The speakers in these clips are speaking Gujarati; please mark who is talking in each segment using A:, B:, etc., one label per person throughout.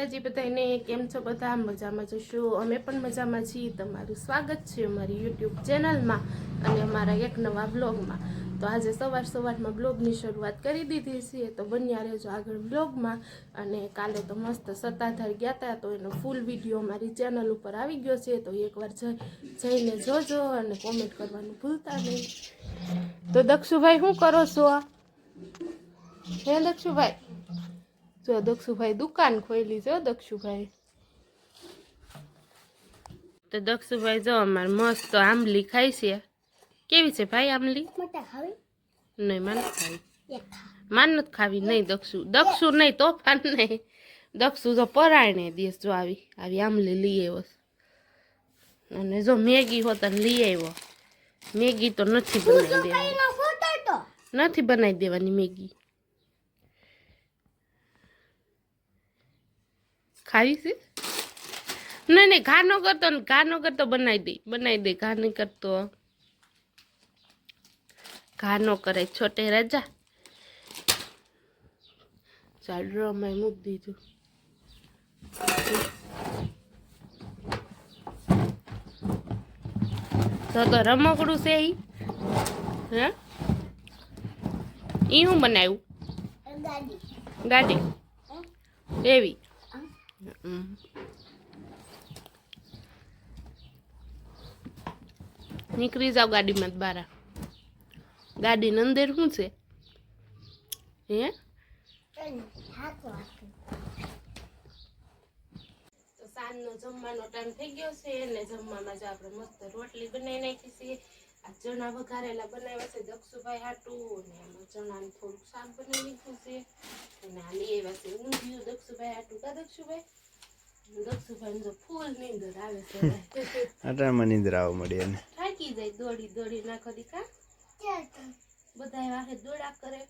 A: માતાજી બધાને કેમ છો બધા? મજામાં જશો અમે પણ મજામાં છીએ. તમારું સ્વાગત છે અમારી યુટ્યુબ ચેનલમાં અને અમારા એક નવા બ્લોગમાં. તો આજે સવાર સવારમાં બ્લોગની શરૂઆત કરી દીધી છે. તો બન્યા રહેજો આગળ બ્લોગમાં. અને કાલે તો મસ્ત સત્તાધાર ગયા હતા તો એનો ફૂલ વીડિયો અમારી ચેનલ ઉપર આવી ગયો છે. તો એકવાર જઈને જોજો અને કોમેન્ટ કરવાનું ભૂલતા નહીં. તો દક્ષુભાઈ શું કરો છો? હે દક્ષુભાઈ? જો દક્ષુભાઈ દુકાન ખોલી છે દક્ષુભાઈ. તો દક્ષુભાઈ જો અમારે મસ્ત આંબલી ખાય છે. કેવી છે ભાઈ આંબલી? નહીં માન ખાવી. માન નથી ખાવી નહીં દક્ષુ. દક્ષુ નહીં તોફાન નહીં. દક્ષુ જો પરાયણે દેશ જો આવી આવી આંબલી લઈ આવ્યો અને જો મેગી હોત લઈ આવ્યો. મેગી તો નથી બનાવી દેવાની. નથી બનાવી દેવાની મેગી. ખાવી છે? નહીં નહીં ઘા ન કરતો ને ઘા ન કરતો બનાવી દે બનાવી દે ઘા નહીં કરતો. ઘા ન કરે છોટે રાજા. ચાલ અમે મૂકી દીધું. તો તો રમકડું છે ઈ. હે? ઈ હું બનાવ્યું?
B: ગાડી
A: ગાડી એવી. હમ. નીકળી ગાડીમાં બારા. ગાડી નંદેર શું છે? હે? સાંજનો જમવાનો ટાઈમ થઈ ગયો છે અને જમવામાં જો આપણે મસ્ત રોટલી બનાવી નાખી છે. આ ચણા વઘારેલા બનાવ્યા છે દક્ષુભાઈ હાટું અને એમાં ચણાનું થોડુંક શાક બનાવી લીધું છે. અને આ લઈ આવ્યા છે ઊંધિયું. દક્ષુભાઈ હાટું કા દક્ષુભાઈ દક્ષુભાઈ નીંદર આવે છે
C: અટાણમાં નિંદ્ર આવવા મળી એને.
A: થાકી જાય દોડી દોડી નાખો દીકા. બધા વાહે દોડા કરે.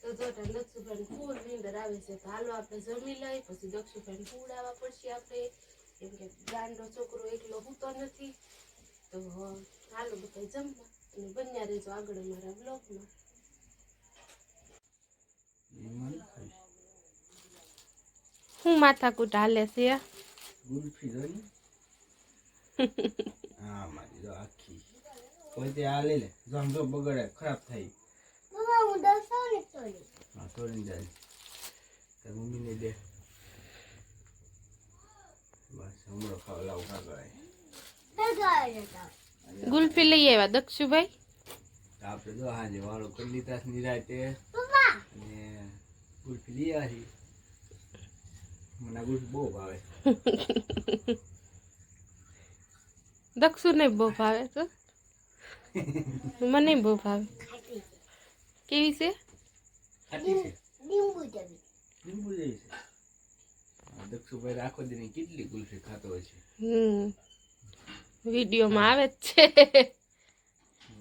A: તો જો દક્ષુભાઈ ફૂલ નીંદર આવે છે. તો હાલો આપણે જમી લઈ પછી દક્ષુભાઈ પૂડાવવા પડશે આપણે. કેમ કે ગાંડો છોકરો એકલો હૂતો નથી. તો હાલો બધા જમવા. અને બન્યા રહેજો આગળ અમારા બ્લોગમાં હું માથાકૂટ હાલે છે
C: ગુલ્ફી જોઈ ને? હા મારી જો આખી. કોઈ તે આ લે. જો આમ જો બગડે ખરાબ થઈ
B: મમ્મા હું દસો ને તોડી.
C: હા તોડીને જાય. તાર મમ્મીને દે. બસ હમણાં ખાવા લાવું
B: દેતા
A: ગુલ્ફી લઈ આવ્યા દક્ષુભાઈ?
C: આપણે જો હાજે વાળો કરી લીધા નિરાતે.
B: પપ્પા
C: અને ગુલ્ફી લઈ આવી. મને આ ગુલ્ફી બહુ ભાવે.
A: દક્ષુ નહીં બહુ ભાવે તો? મને બહુ ભાવે.
B: ખાટી
A: કેવી છે?
C: ખાટી છે.
B: લીંબુ જમી
C: લીંબુ જેવી છે. આ દક્ષુભાઈ આખો દિન કેટલી ગુલ્ફી ખાતો હોય છે.
A: હમ. વિડીયોમાં આવે જ છે.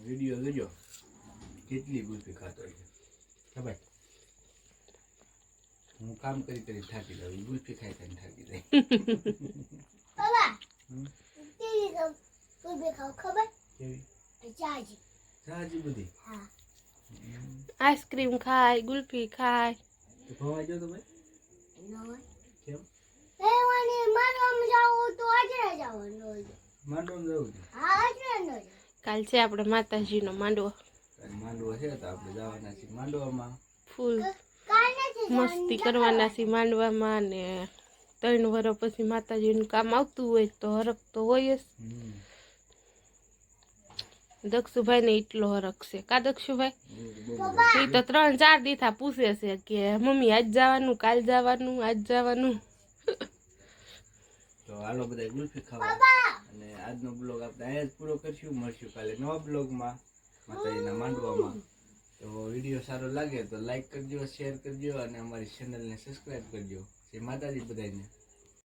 C: વીડિયો જોજો. કેટલી ગુલ્ફી ખાતો હોય છે. ખબર હું કામ કરી કરી થાકી જાઉં ગુલ્ફી ખાઈ ખાઈને થાકી જાય.
A: આઈસ્ક્રીમ ખાય ગુલ્ફી ખાય.
C: ભવાઈ જાવ કેમ
A: કાલ છે આપણે માતાજીનો માંડવો.
C: માંડવો છે તો આપણે જવાના છીએ માંડવામાં.
A: ફૂલ. મસ્તી કરવાના છે માંડવામાં ને ત્રણ વર્ષ પછી માતાજીનું કામ આવતું હોય તો હરખ તો હોય જ. દક્ષુભાઈ ને એટલો હરખ છે. કા દક્ષુભાઈ? એ તો ત્રણ ચાર દીથા પૂછે છે કે મમ્મી, આજ જવાનું, કાલ જવાનું, આજ જવાનું.
C: તો હાલો બધા ગુલ્ફી ખાવા. અને આજનો બ્લોગ આપણે અહીંયા જ પૂરો કરશું. મળશું કાલે નવા બ્લોગમાં. માતાજીના માંડવામાં. તો વીડિયો સારો લાગે તો લાઈક કરજો શેર કરજો અને અમારી ચેનલને સબસ્ક્રાઈબ કરજો. જે માતાજી બધાને